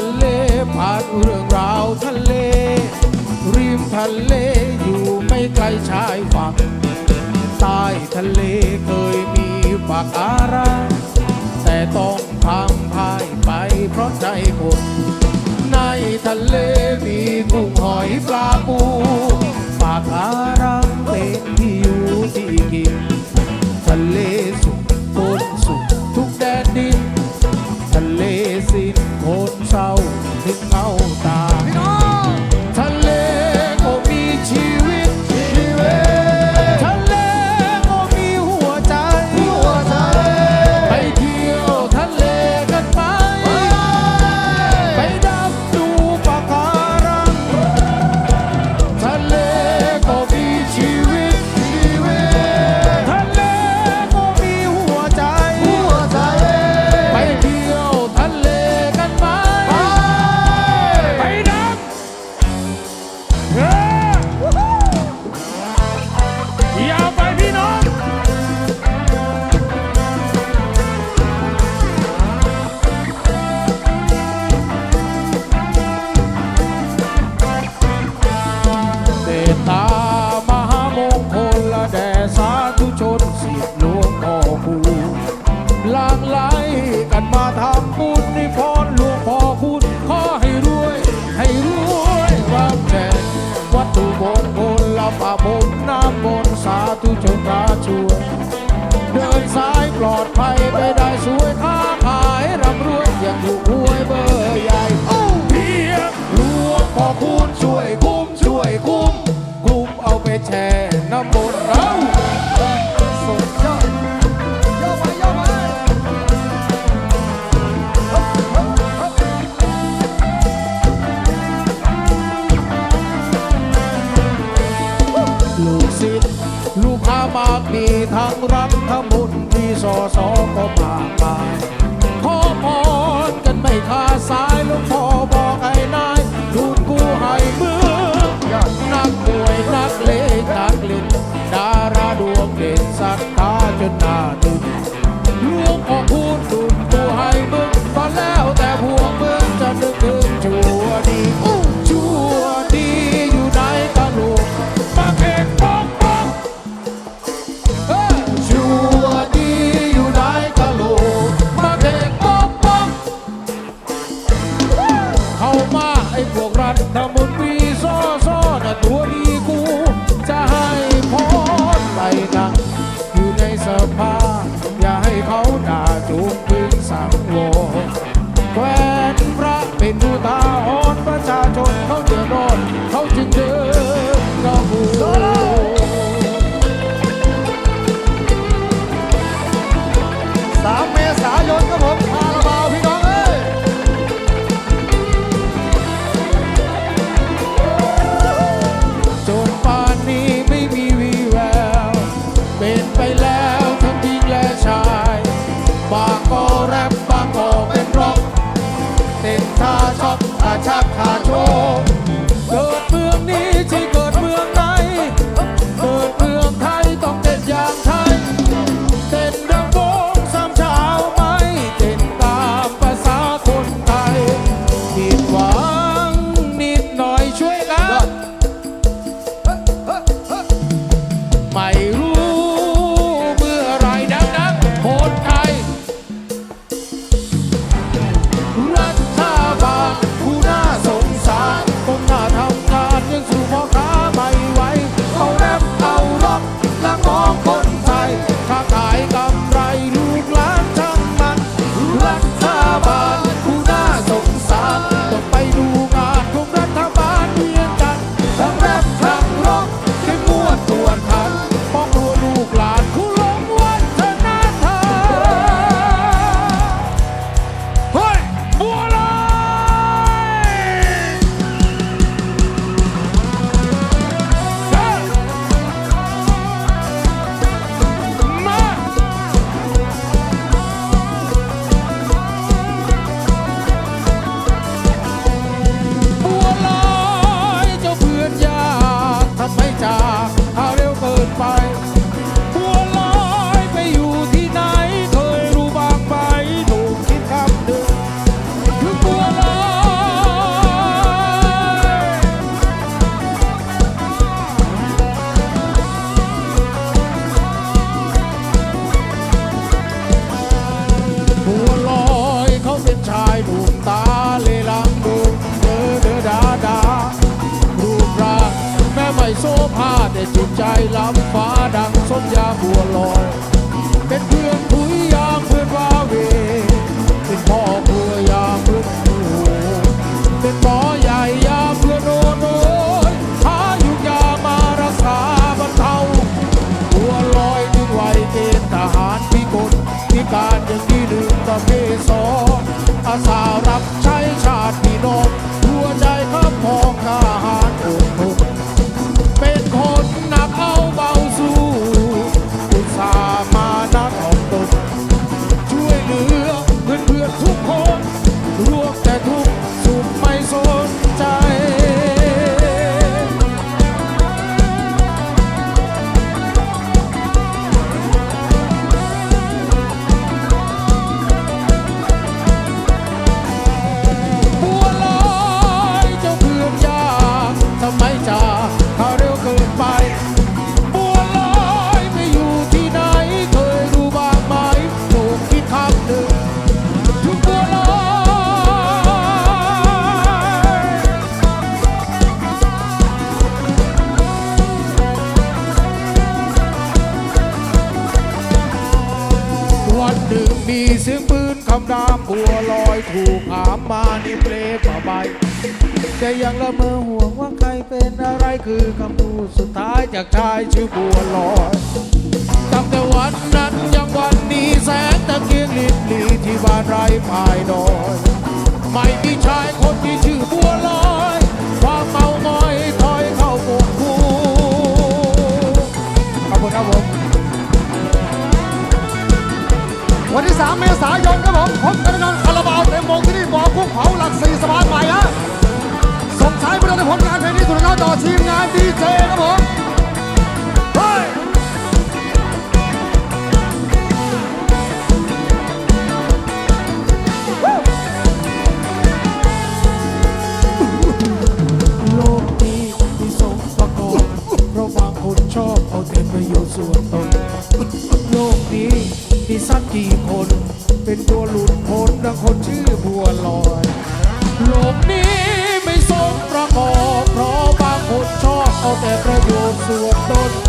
ติเรื่องราวทะเล ริมทะเลอยู่ไม่ไกลชายฝั่งใต้ทะเลเคยมีปากการังแต่ต้องพังพ่ายไปเพราะใจคนในทะเลมีกุ้งหอยปลาปูปากการังเป็นที่อยู่ที่กินทะเลส ทำบุญในพรหลวงพ่อคุณขอให้รวย ให้รวยรับแดกวัตถุมงคลละป่าบนน้ำบนสาธุชนราช่วยเดินสายปลอดภัยไปได้สวยค้า มากมีทั้งรัฐมนตรีสอสอก็มากมาย สังโวแควนพระเป็นดูตาหอนประชาชนเขาเดือดร้อนเขาจึงเดินกระบูสามเมษายนครับผมคาราบาวพี่น้องเอ้ยจนป่านนี้ไม่มีวีแวว เป็นไปแล้วทั้งหญิงและชายบาง ช็ ล้ำฟ้าดังสมยาบัวลอย มีเสียงปืนคำรามบัวลอยถูกหามมาในเปลผ้าใบแต่ยังละเมอห่วงว่าใครเป็นอะไรคือคำพูดสุดท้ายจากชายชื่อบัวลอยตั้งแต่วันนั้นยังวันนี้แสงตะเกียงลิบลีที่บ้านไร่พายดอย 3 เมษายนครับผมพบกันแน่นอนคาราบาวเต็มวงที่นี่บ่อกุ้งเผาหลักสี่สะพานใหม่ฮะส่งท้ายไปด้วยผลงานเพลงนี้สุดยอดต่อทีมงานดีเจครับผม ไม่สมประกอบ